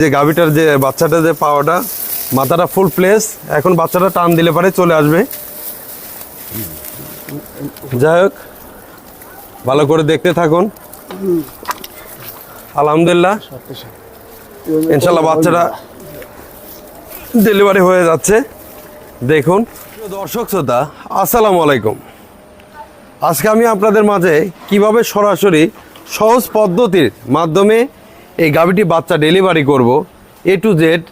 যে গাভিটার যে বাচ্চাটা যে পাওয়াটা, মাথাটা ফুল প্লেস এখন বাচ্চাটা টান দিলে পারে চলে আসবে। যাই হোক, ভালো করে দেখতে থাকুন। আলহামদুলিল্লাহ। ইনশাল্লাহ বাচ্চাটা ডেলিভারি হয়ে যাচ্ছে। দেখুন। দর্শক, শ্রোতা, আসসালামু আলাইকুম। আজকে আমি আপনাদের মাঝে কীভাবে সরাসরি সহজ পদ্ধতির মাধ্যমে এই গাভিটি বাচ্চা ডেলিভারি করব এ টু জেড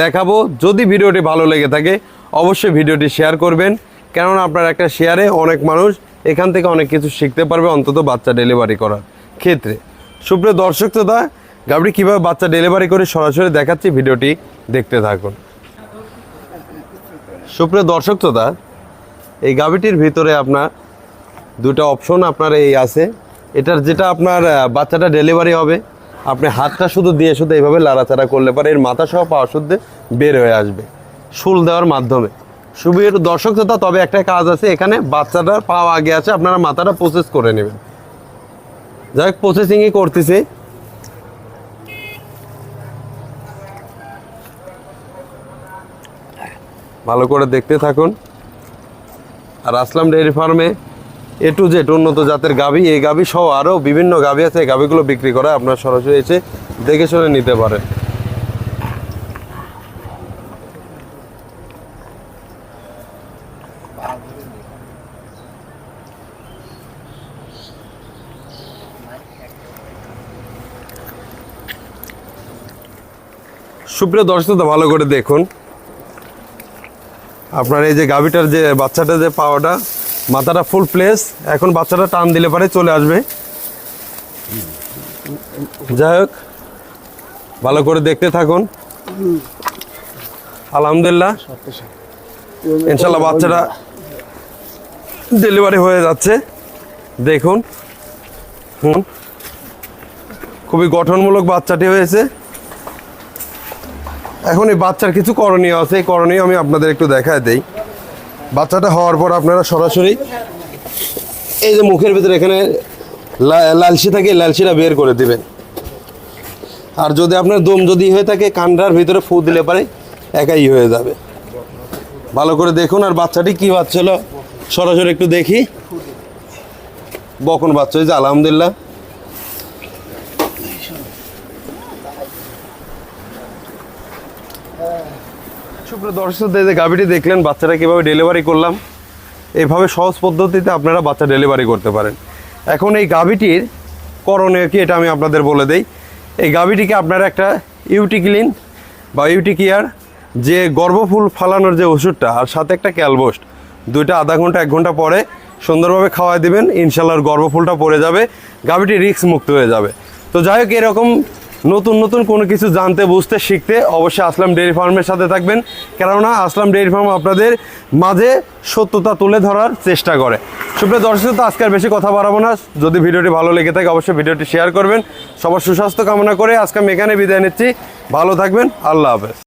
দেখাবো। যদি ভিডিওটি ভালো লেগে থাকে, অবশ্যই ভিডিওটি শেয়ার করবেন। কেননা আপনার একটা শেয়ারে অনেক মানুষ এখান থেকে অনেক কিছু শিখতে পারবে অন্তত বাচ্চা ডেলিভারি করার ক্ষেত্রে। সুপ্রিয় দর্শক শ্রোতা, গাভিটি কীভাবে বাচ্চা ডেলিভারি করে সরাসরি দেখাচ্ছি, ভিডিওটি দেখতে থাকুন। সুপ্রিয় দর্শক শ্রোতা, এই গাভিটির ভিতরে আপনার দুটো অপশন আপনার এই আছে। এটার যেটা আপনার বাচ্চাটা ডেলিভারি হবে আপনি হাতটা শুধু দিয়ে শুধু এইভাবে লাড়াচাড়া করলে পারে, এর মাথা সহ পাওয়া শুদ্ধ বের হয়ে আসবে শুল দেওয়ার মাধ্যমে। সুবির দর্শক শ্রোতা, তবে একটা কাজ আছে, এখানে বাচ্চাটার পাওয়া আগে আছে, আপনারা মাথাটা প্রসেস করে নেবেন। যাই হোক প্রসেসিংই করতেছি। ভালো করে দেখতে থাকুন। আর আসলাম ডেয়ারি ফার্মে। এ টু জেড উন্নত জাতের গাভী। এই গাভী সহ আরও বিভিন্ন গাভী আছে। এই গাভীগুলো বিক্রি করা আপনার সরাসরি এসে দেখে শুনে নিতে পারেন। সুপ্রিয় দর্শক ভালো করে দেখুন। আপনার এই যে গাভিটার যে বাচ্চাটা যে পাওয়াটা মাথাটা ফুল প্লেস এখন বাচ্চাটা টান দিলে পারে চলে আসবে। যাই হোক, ভালো করে দেখতে থাকুন। আলহামদুলিল্লাহ। ইনশাল্লাহ বাচ্চাটা ডেলিভারি হয়ে যাচ্ছে। দেখুন। হুম। খুবই গঠনমূলক বাচ্চাটি হয়েছে। এখন এই বাচ্চার কিছু করণীয় আছে। এই করণীয় আমি আপনাদের একটু দেখায় দেই। বাচ্চাটা হওয়ার পর আপনারা সরাসরি এই যে মুখের ভিতরে এখানে লালসি থাকে লালসিটা বের করে দিবেন। আর যদি আপনার দম যদি হয়ে থাকে কান্ডার ভিতরে ফু দিলে পারে একাই হয়ে যাবে। ভালো করে দেখুন, আর বাচ্চাটি কি বাচ্চা হলো? সরাসরি একটু দেখি। বকন বাচ্চা হয়েছে আলহামদুলিল্লাহ। সুপ্রিয় দর্শকদের যে গাভিটি দেখলেন, বাচ্চাটা কীভাবে ডেলিভারি করলাম এইভাবে সহজ পদ্ধতিতে আপনারা বাচ্চা ডেলিভারি করতে পারেন। এখন এই গাভিটির করণীয় কি, এটা আমি আপনাদের বলে দেই। এই গাভিটিকে আপনারা একটা ইউটিক্লিন বা ইউটিকিয়ার যে গর্ভফুল ফালানোর যে ওষুধটা, আর সাথে একটা ক্যালবোস্ট দুইটা আধা ঘণ্টা, এক ঘণ্টা পরে সুন্দরভাবে খাওয়াই দেবেন ইনশাল্লাহর গর্ভফুলটা পড়ে যাবে, গাভিটি রিস্ক মুক্ত হয়ে যাবে। তো যাই হোক, এরকম নতুন নতুন কোনো কিছু জানতে, বুঝতে, শিখতে অবশ্যই আসলাম ডেয়ারি ফার্মের সাথে থাকবেন। কেননা আসলাম ডেয়ারি ফার্ম আপনাদের মাঝে সত্যতা তুলে ধরার চেষ্টা করে। সুপ্রিয় দর্শক, তো আজকে বেশি কথা বাড়াবো না। যদি ভিডিওটি ভালো লেগে থাকে, অবশ্যই ভিডিওটি শেয়ার করবেন। সবার সুস্বাস্থ্য কামনা করে আজকে আমি এখানে বিদায় নিচ্ছি। ভালো থাকবেন, আল্লাহ হাফেজ।